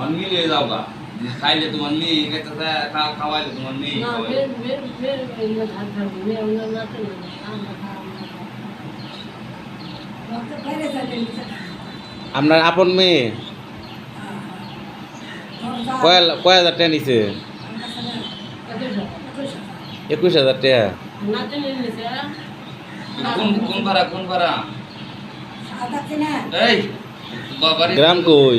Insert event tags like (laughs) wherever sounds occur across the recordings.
তোমার মিলিয়ে যাও গা। যে খাইলে তোমার মেয়ে খেতে খা- খাওয়াইলে তোমার মেয়ে না খাওয়াইলে। মেয়ের মেয়ের মেয়ের এগুলো ধার ধারবো মেয়ে আমরা নাতে না আমরা খাওয়া আপনার আপন মেয়ে? কয় কয় হাজার টাকা নিছে? একুশ হাজার টাকা। কোন কোন ভাড়া কোন ভাড়া গ্রাম কই?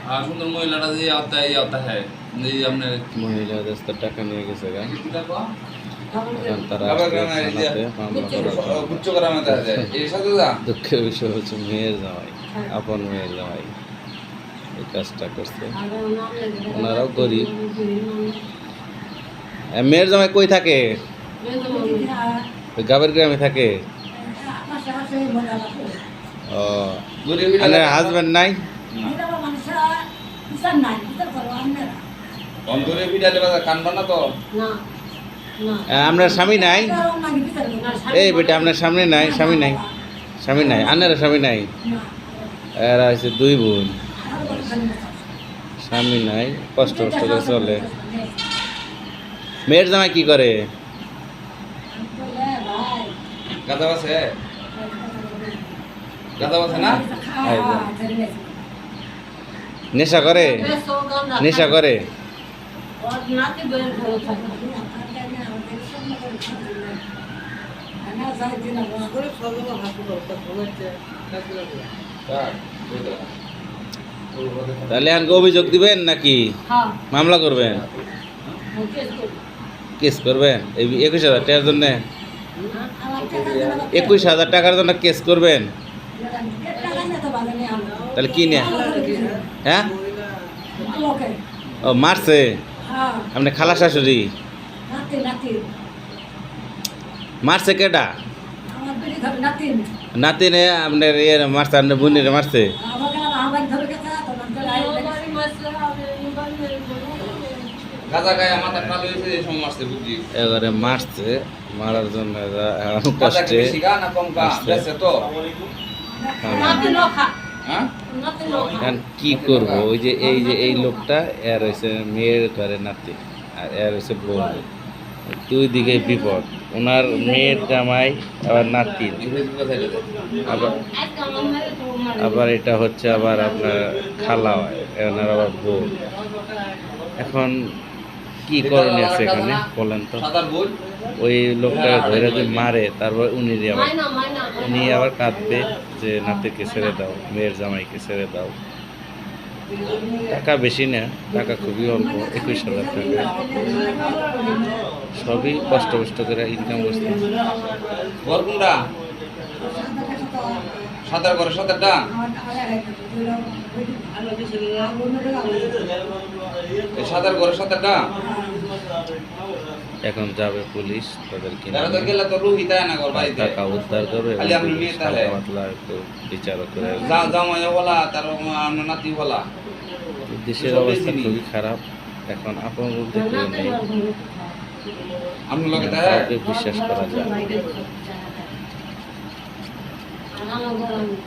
আর সুন্দর মহিলাটা যে এই হ্যাঁ। এই আপনার মহিলা টাকা নিয়ে গেছে গা। (laughs) দুঃখের বিষয় হচ্ছে মেয়ের জামাই আপন মেয়ের জামাই। এই কাজটা করছে। ওনারাও গরিব। মেয়ের জামাই কই থাকে? গাবের গ্রামে থাকে? ও। ঘুরে আপনার নাই অন্তরে বিড়ালে বাজা কানবা না তো? না না। আপনার স্বামী নাই? এই বেটা আপনার সামনে নাই স্বামী নাই। স্বামী নাই আনার স্বামী নাই? এরা হচ্ছে দুই বোন। স্বামী নাই কষ্ট কষ্ট করে চলে। মেয়ের জামাই কি করে? গাদা বাসে? গাদা বাসে। না? নেশা করে? নেশা করে। তাহলে এখন অভিযোগ দিবেন নাকি? হ্যাঁ। মামলা করবেন? কেস কেস করবেন? এই একুশ হাজার টাকার জন্য? একুশ হাজার টাকার জন্য কেস করবেন? তাহলে কি নিয়ে? হ্যাঁ? ও মারছে? আপনি খালা শাশুড়ি? মারছে কেটা নাতিনে আপনার ইয়ে মারছে আপনার বোনের মারছে? এবারে মারছে মারার জন্য কষ্টে হ্যাঁ? কি করব? ওই যে, এই যে, এই লোকটা এর হয়েছে মেয়ের ঘরে নাতি, আর এর হয়েছে বোন দুই দিকে বিপদ। ওনার মেয়ের জামাই, আবার নাতি। আবার আবার এটা হচ্ছে আবার আপনার খালা হয় ওনার আবার বোন এখন কি করণীয় আছে এখানে? বলেন তো। ওই লোকটা ধরে যদি মারে তারপর উনি আবার উনি আবার কাঁদবে যে নাতিকে ছেড়ে দাও মেয়ের জামাইকে ছেড়ে দাও। টাকা বেশি না টাকা খুবই অল্প একুশ হাজার টাকা। সবই কষ্ট কষ্ট করে ইনকাম ঘর সাঁতার করে সাঁতারটা সাঁতার করে সাঁতারটা এখন যাবে পুলিশ তাদের কিনে গেলে তো রুহি তাই না ঘর বাড়িতে টাকা উদ্ধার করবে একটু বিচার করে বলা তার আমার বলা দেশের অবস্থা খুবই খারাপ এখন আপন বলতে কেউ নেই আপনি লোকে কাউকে বিশ্বাস করা যায় না।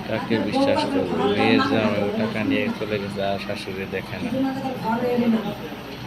কাকে বিশ্বাস করব মেয়ের জামাই টাকা নিয়ে চলে গেছে আর শাশুড়ি দেখে না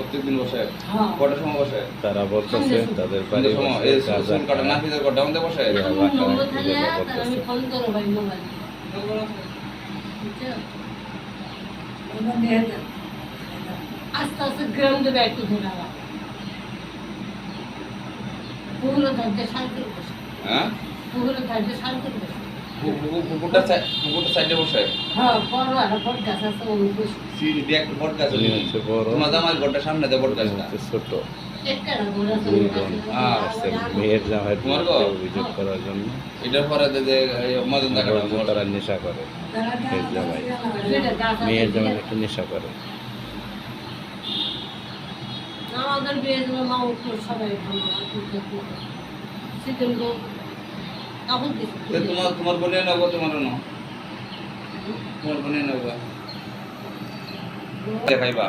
প্রত্যেকদিন বসে। হ্যাঁ। কটার সময় বসে? তারা বলতেছে তাদের বাড়ি সন্ধ্যের সময় এই চুল কাটা কটা মধ্যে বসে। আস্তে আস্তে গ্রাম দেবে একটু ধরে আবার পুকুরে ধরতে শান্তি বসে হ্যাঁ? পুকুরে ধরতে শান্তি বসে পুকুরটা পুকুরটা সাইডে বসে হ্যাঁ বড় আর বড় গাছ আছে ওই বসে। সিঁড়ি দিয়ে একটা বট গাছ বড়। তোমার জামাই ঘরটা সামনে গাছটা ছোট। বড় আছে এটার পরে তারা নেশা করে মেয়ের জামাই। আছে একটু নেশা করে। আমাদের বিয়ে মা উঠল সবাই দিচ্ছে তোমার তোমার বোনে নেব তোমার না তোমার বোনে নেব দেখাইবা।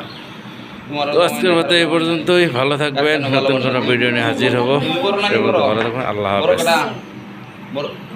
তো আজকের মতো এই পর্যন্তই। ভালো থাকবেন। নতুন কোনো ভিডিও নিয়ে হাজির হব। সে ভালো থাকবেন। আল্লাহ বড় হাফেজ।